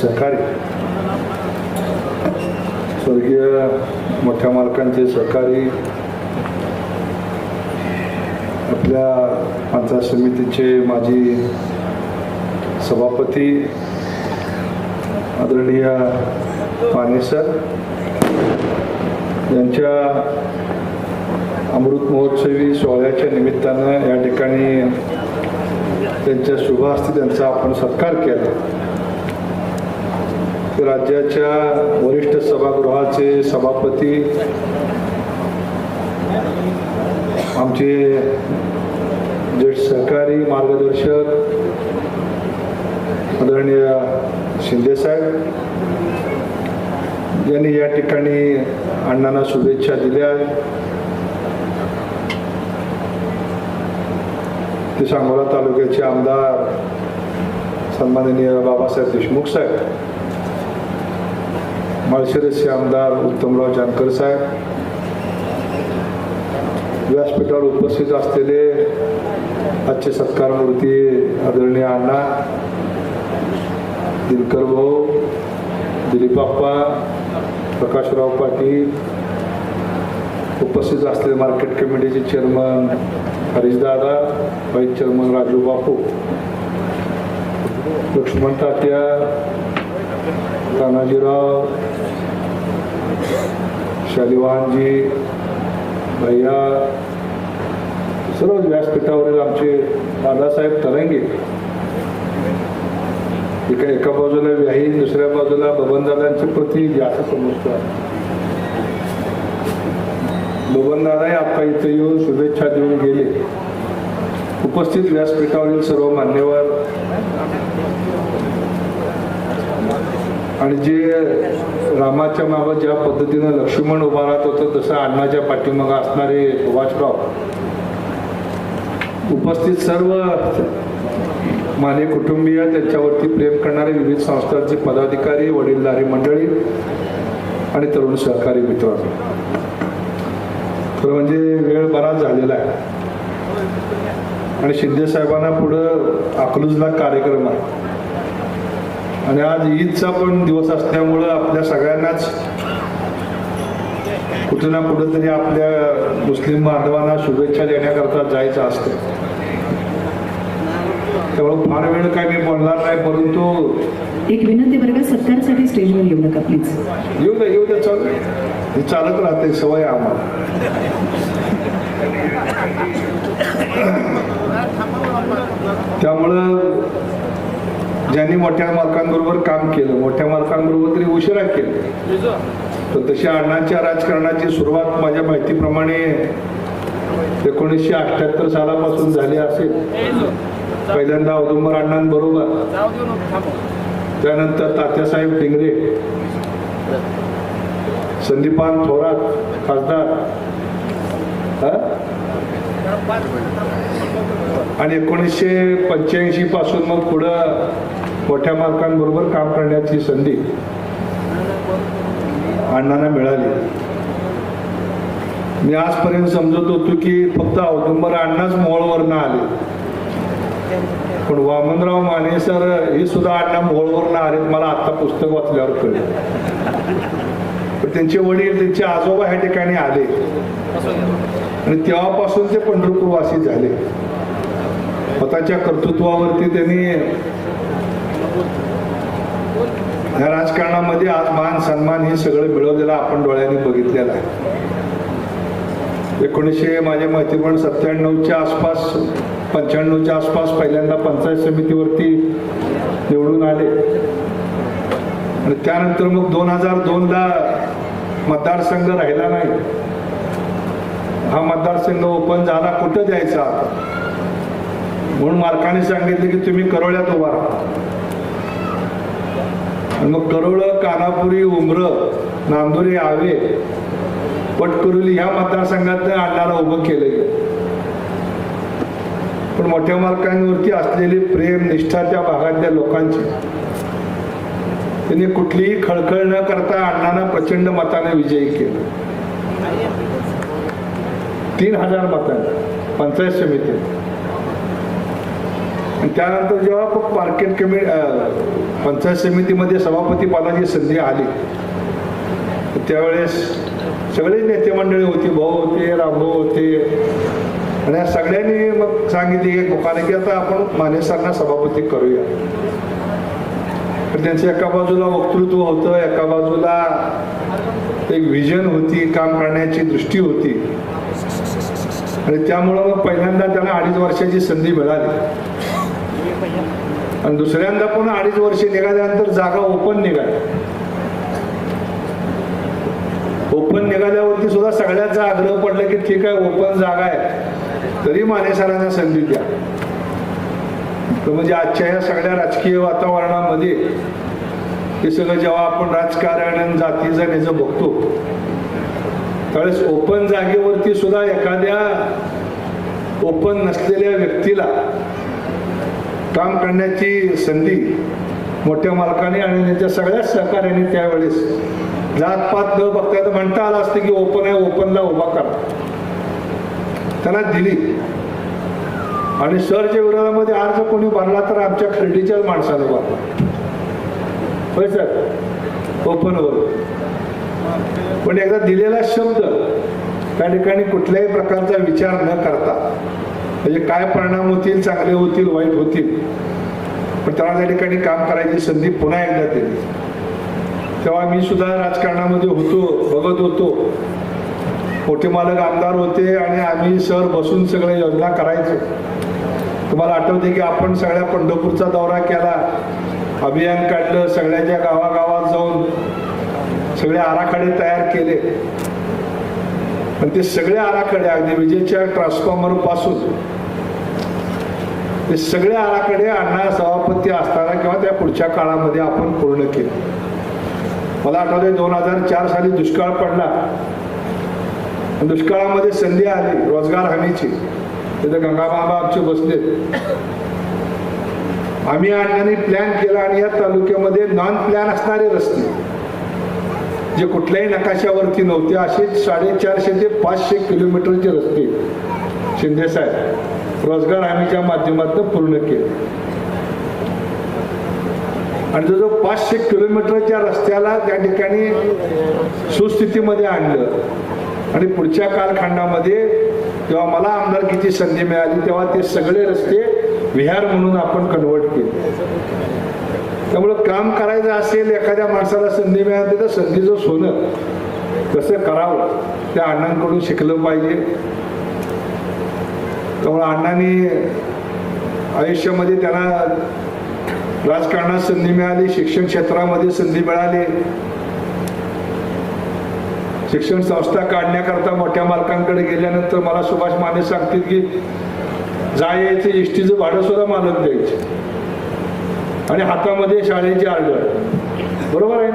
सहकारी स्वर्गीय मोठ्या मालकांचे सहकारी आपल्या पंचायत समितीचे माजी सभापती आदरणीय पाने सर यांच्या अमृत महोत्सवी सोहळ्याच्या निमित्तानं या ठिकाणी त्यांच्या शुभ हस्ते त्यांचा आपण सत्कार केला. राज्याच्या वरिष्ठ सभागृहाचे सभापती आमचे ज्येष्ठ सहकारी मार्गदर्शक आदरणीय शिंदेसाहेब यांनी या ठिकाणी अण्णांना शुभेच्छा दिल्या. ते सांगोला तालुक्याचे आमदार सन्माननीय बाबासाहेब देशमुख साहेब. माळशिरसचे आमदार उत्तमराव जानकर साहेब. व्यासपीठावर उपस्थित असलेले आजचे सत्कार मूर्ती आदरणीय अण्णा दिनकर भाऊ दिलीपाप्पा प्रकाशराव पाटील. उपस्थित असलेले मार्केट कमिटीचे chairman Harishdada vice chairman Raju Bapu Laxman Tatya Tanajirao Shalivahanji भैया सर्व व्यासपीठावरील आमचे दादासाहेब तरंगे. एका एका बाजूला व्याही दुसऱ्या बाजूला बबनदादांचे प्रती जास्त समजतो. बबनदादाही आता इथे येऊन शुभेच्छा देऊन गेले. उपस्थित व्यासपीठावरील सर्व मान्यवर. आणि जे रामाच्या मागं ज्या पद्धतीनं लक्ष्मण उभा राहत होतं तसं अण्णाच्या पाठीमागं असणारे सुभाषराव उपस्थित सर्व माने कुटुंबीय त्यांच्यावरती प्रेम करणारे विविध संस्थांचे पदाधिकारी वडीलधारी मंडळी आणि तरुण सहकारी मित्र. खरं म्हणजे वेळ बराच झालेला आहे. आणि शिंदे साहेबांना पुढं अकलूजला कार्यक्रम आहे. आणि आज ईदचा पण दिवस असल्यामुळं आपल्या सगळ्यांनाच कुठे ना कुठेतरी आपल्या मुस्लिम बांधवांना शुभेच्छा देण्याकरता जायचं असतं. त्यामुळे फार वेळ काय मी बोलणार नाही परंतु एक विनंती बरं का सत्कारसाठी स्टेजवर येऊ नका प्लीज येऊ द्या येऊ द्या चालू हे चालत राहते सवय आम्हाला. त्यामुळं ज्यांनी मोठ्या मालकांबरोबर काम केलं मोठ्या मालकांबरोबर तरी उशिरा केलं. तर तशी अण्णांच्या राजकारणाची सुरुवात माझ्या माहितीप्रमाणे एकोणीसशे अठ्ठ्याहत्तर सालापासून झाली असेल. पहिल्यांदा औदुंबर अण्णांबरोबर. त्यानंतर तात्यासाहेब डिंगरे संदीपान थोरात खासदार. आणि एकोणीसशे पंच्याऐंशी पासून मग पुढं मोठ्या मालकांबरोबर काम करण्याची संधी अण्णांना मिळाली. मी आजपर्यंत समजत होतो की फक्त औदुंबर अण्णाच मोहोळवरनं आले. पण वामनराव माने सर हे सुद्धा अण्णा मोहळवरनं आले मला आता पुस्तक वाचल्यावर कळलं. पण त्यांचे वडील त्यांचे आजोबा ह्या ठिकाणी आले. आणि तेव्हापासून ते पंढरपूरवासी झाले. स्वतःच्या कर्तृत्वावरती त्यांनी ह्या राजकारणामध्ये आज मान सन्मान हे सगळं मिळवलेलं आपण डोळ्यांनी बघितलेलं आहे. एकोणीसशे माझ्या माहितीप्रमाणे सत्त्याण्णवच्या आसपास पंच्याण्णवच्या आसपास पहिल्यांदा पंचायत समितीवरती निवडून आले. आणि त्यानंतर मग दोन हजार दोनला मतदारसंघ राहिला नाही. हा मतदारसंघ ओपन झाला कुठं द्यायचा म्हणून मालकाने सांगितले की तुम्ही करोळ्यात उभा राहा. मग करोळ कानापुरी उमर नांदुरी आवे पटकुरुली ह्या मतदारसंघात अण्णाला उभं केलं गेलं पण मोठ्या मालकांवरती असलेली प्रेम निष्ठा त्या भागातल्या लोकांची. त्यांनी कुठलीही खळखळ न करता अण्णांना प्रचंड मताने विजयी केलं. तीन हजार मतांनी पंचायत समितीत आणि त्यानंतर जेव्हा मार्केट कमी पंचायत समितीमध्ये सभापती पदाची संधी आली त्यावेळेस सगळे नेते मंडळी होती भाऊ होते रामभाऊ होते. आणि या सगळ्यांनी मग सांगितले की मुखाने की आता आपण माने सरांना सभापती करूया. तर त्यांचं एका बाजूला वक्तृत्व होतं एका बाजूला एक विजन होती काम करण्याची दृष्टी होती. आणि त्यामुळं मग पहिल्यांदा त्यांना अडीच वर्षाची संधी मिळाली. आणि दुसऱ्यांदा पण अडीच वर्ष निघाल्यानंतर जागा ओपन निघाली. ओपन निघाल्यावरती सुद्धा सगळ्याचा आग्रह पडला की ठीक आहे ओपन जागा आहे. तरी माने सरांना संधी द्या. तर म्हणजे आजच्या या सगळ्या राजकीय वातावरणामध्ये हे सगळं जेव्हा आपण राजकारण आणि जातीचं बघतो त्यावेळेस ओपन जागेवरती सुद्धा एखाद्या ओपन नसलेल्या व्यक्तीला काम करण्याची संधी मोठ्या मालकाने आणि त्यांच्या सगळ्याच सहकार्याने त्यावेळेस जातपात न बघता तर म्हणता आलं असतं की ओपन आहे ओपनला उभा करा. त्यांना दिली. आणि सरच्या विरोधामध्ये अर्ज कोणी भरला तर आमच्या खरेदीच्याच माणसाने भरला. होय सर? ओपनवर पण एकदा दिलेला शब्द त्या ठिकाणी कुठल्याही प्रकारचा विचार न करता म्हणजे काय परिणाम होतील चांगले होतील वाईट होतील. पण त्याला त्या ठिकाणी काम करायची संधी पुन्हा एकदा दिली. तेव्हा मी सुद्धा राजकारणामध्ये होतो बघत होतो. मोठे मालक आमदार होते आणि आम्ही सर बसून सगळ्या योजना करायचो. तुम्हाला आठवते की आपण सगळ्या पंढरपूरचा दौरा केला. अभियान काढलं सगळ्याच्या गावागावात जाऊन सगळे आराखडे तयार केले. पण ते सगळे आराखडे अगदी विजेच्या ट्रान्सफॉर्मरपासून. ते सगळे आराखडे अण्णा सभापती असताना किंवा त्या पुढच्या काळामध्ये आपण पूर्ण केले. मला आठवते दोन हजार चार साली दुष्काळ पडला. दुष्काळामध्ये संधी आली रोजगार हमीची. तिथे गंगाबाबा आमचे बसले. आम्ही अण्णांनी प्लॅन केला आणि या तालुक्यामध्ये नॉन प्लॅन असणारे रस्ते. जे कुठल्याही नकाशावरती नव्हते असे साडेचारशे ते पाचशे किलोमीटरचे रस्ते शिंदेसाहेब रोजगार हमीच्या माध्यमातून पूर्ण केले. आणि जो जो पाचशे किलोमीटरच्या रस्त्याला त्या ठिकाणी सुस्थितीमध्ये आणलं आणि पुढच्या कालखंडामध्ये जेव्हा मला आमदारकीची संधी मिळाली तेव्हा ते सगळे रस्ते विहार म्हणून आपण कन्वर्ट केले. त्यामुळं काम करायचं असेल एखाद्या माणसाला संधी मिळाली तर संधीचं सोनं. कसं करावं. त्या अण्णांकडून शिकलं पाहिजे. त्यामुळं अण्णांनी आयुष्यामध्ये त्यांना राजकारणात संधी मिळाली शिक्षण क्षेत्रामध्ये संधी मिळाली. शिक्षण संस्था काढण्याकरता मोठ्या मालकांकडे गेल्यानंतर मला सुभाष माने सांगतील की जा जायचं इष्टीचं भाडं सुद्धा मालक द्यायचे. आणि हातामध्ये शाळेची आर्डर बरोबर आहे?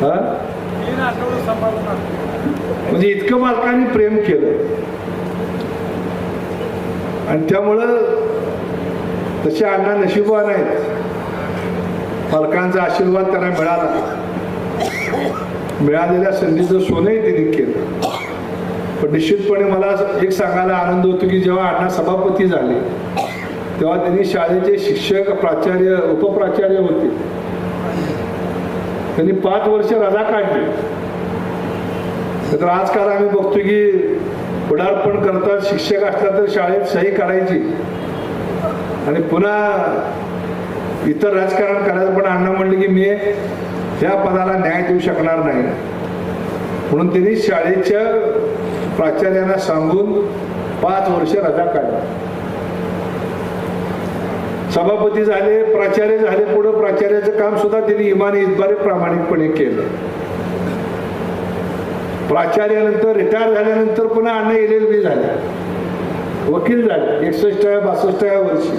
हा? म्हणजे इतकं मालकांनी प्रेम केलं. आणि त्यामुळं तसे अण्णा नशिबवान आहेत. पालकांचा आशीर्वाद त्यांना मिळाला. मिळालेल्या संधीचं सोनंही त्यांनी केलं. पण निश्चितपणे मला एक सांगायला आनंद होतो की जेव्हा अण्णा सभापती झाले तेव्हा त्यांनी शाळेचे शिक्षक प्राचार्य उपप्राचार्य होते. त्यांनी पाच वर्ष रजा काढली. तर आजकाल आम्ही बघतो की पुढारपण करतात शिक्षक असतात तर शाळेत सही करायची. आणि पुन्हा इतर राजकारण करायचं पण अण्णा म्हणले की मी त्या पदाला न्याय देऊ शकणार नाही. म्हणून त्यांनी शाळेच्या प्राचार्यांना सांगून पाच वर्ष रजा काढली. सभापती झाले प्राचार्य झाले पुढं प्राचार्याचं काम सुद्धा त्यांनी इमाने इतबारे प्रामाणिकपणे केलं. प्राचार्यानंतर रिटायर झाल्यानंतर पुन्हा अण्णा एल एल बी झाले. वकील झाले एकसष्टाव्या बासष्टाव्या वर्षी.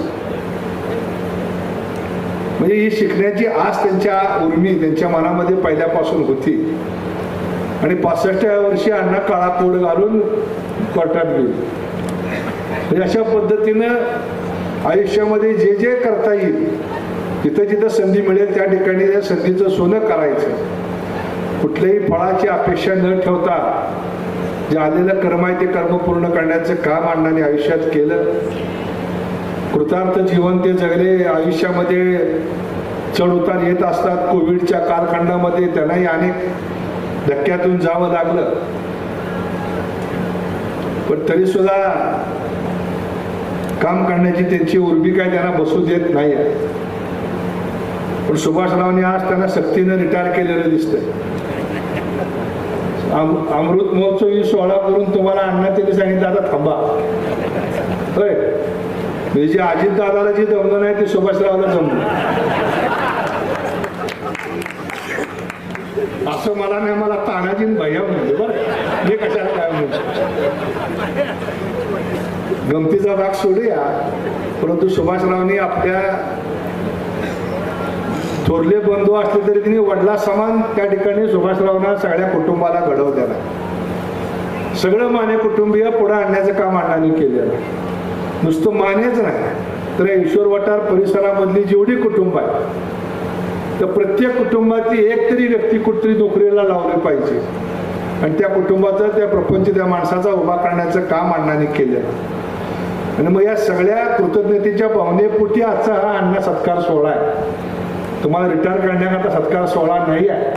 म्हणजे ही शिकण्याची आस त्यांच्या उर्मी त्यांच्या मनामध्ये पहिल्यापासून होती. आणि पासष्टाव्या वर्षी अण्णा काळा कोड घालून कोर्टात गेले. म्हणजे अशा पद्धतीनं आयुष्यामध्ये जे जे करता येईल जिथं जिथं संधी मिळेल त्या ठिकाणी त्या संधीचं सोनं करायचं. कुठल्याही फळाची अपेक्षा न ठेवता जे आलेलं कर्म आहे ते कर्म पूर्ण करण्याचं काम अण्णाने आयुष्यात केलं. कृतार्थ जीवन ते जगले आयुष्यामध्ये चढ उतार येत असतात. कोविडच्या कालखंडामध्ये त्यांनाही अनेक धक्क्यातून जावं लागलं. पण तरी सुद्धा काम करण्याची त्यांची उर्बी काय त्यांना बसू देत नाही पण सुभाषरावांनी आज त्यांना सक्तीनं रिटायर केलेलं दिसतंय. अम- अमृत महोत्सव ही सोहळा करून तुम्हाला अण्णा त्यांनी सांगितलं आता थांबा. होय. म्हणजे अजित दादाला जी जमलं नाही ते सुभाषरावला जमलं. असं मला नाही मला तानाजी भैया म्हणते बरं. हे कशाला काय म्हणतो गमतीचा भाग सोडूया परंतु सुभाषरावनी आपल्या थोरले बंधू असले तरी तिने वडला समान त्या ठिकाणी सुभाषरावांना सगळ्या कुटुंबाला घडवलेला सगळं माने कुटुंबीय पुढे आणण्याचं काम अण्णांनी केलेलं आहे. नुसतं मानेच नाही तर ईश्वर वटार परिसरामधली जेवढी कुटुंब आहे तर प्रत्येक कुटुंबातली एक तरी व्यक्ती कुठतरी नोकरीला लावली पाहिजे आणि त्या कुटुंबाचा त्या प्रपंच त्या माणसाचा उभा करण्याचं काम अण्णांनी केलेलं आहे. आणि मग या सगळ्या कृतज्ञतेच्या भावनेपोटी आजचा हा अण्णा सत्कार सोहळा आहे. तुम्हाला रिटायर करण्याकरता सत्कार सोहळा नाही आहे.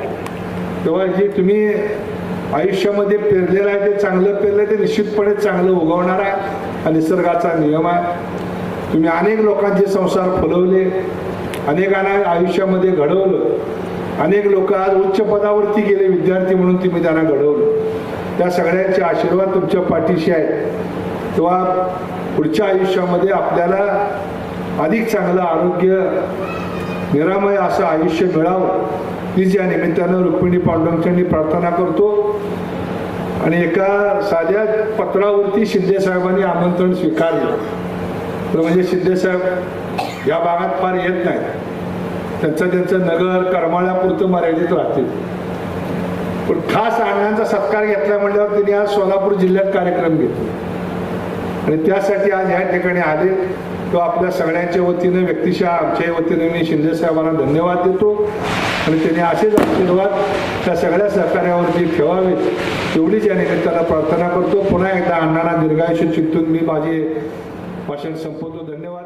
तेव्हा जे तुम्ही आयुष्यामध्ये पेरलेलं आहे ते चांगलं पेरलं ते निश्चितपणे चांगलं उगवणार आहे हा निसर्गाचा नियम आहे. तुम्ही अनेक लोकांचे संसार फुलवले अनेकांना आयुष्यामध्ये घडवलं. अनेक लोक आज उच्च पदावरती गेले विद्यार्थी म्हणून तुम्ही त्यांना घडवलं. त्या सगळ्यांचे आशीर्वाद तुमच्या पाठीशी आहेत. तेव्हा पुढच्या आयुष्यामध्ये आपल्याला अधिक चांगलं आरोग्य निरामय असं आयुष्य मिळावं हीच या निमित्तानं रुक्मिणी पांडुरंगांनी प्रार्थना करतो. आणि एका साध्या पत्रावरती शिंदे साहेबांनी आमंत्रण स्वीकारलं. तर म्हणजे शिंदे साहेब या भागात फार येत नाहीत. त्यांचं त्यांचं नगर करमाळ्यापुरतं मर्यादित राहतील. पण खास अण्णांचा सत्कार घेतला म्हटल्यावर त्यांनी आज सोलापूर जिल्ह्यात कार्यक्रम घेतला. आणि त्यासाठी आज या ठिकाणी आले. तो आपल्या सगळ्यांच्या वतीनं व्यक्तिशः आमच्या वतीनं मी शिंदे साहेबांना धन्यवाद देतो. आणि त्यांनी असेच आशीर्वाद त्या सगळ्या सहकार्यावरती ठेवावेत. एवढीच या निमित्तानं प्रार्थना करतो. पुन्हा एकदा अण्णांना दीर्घायुष्य चिंतून मी माझे भाषण संपवतो. धन्यवाद.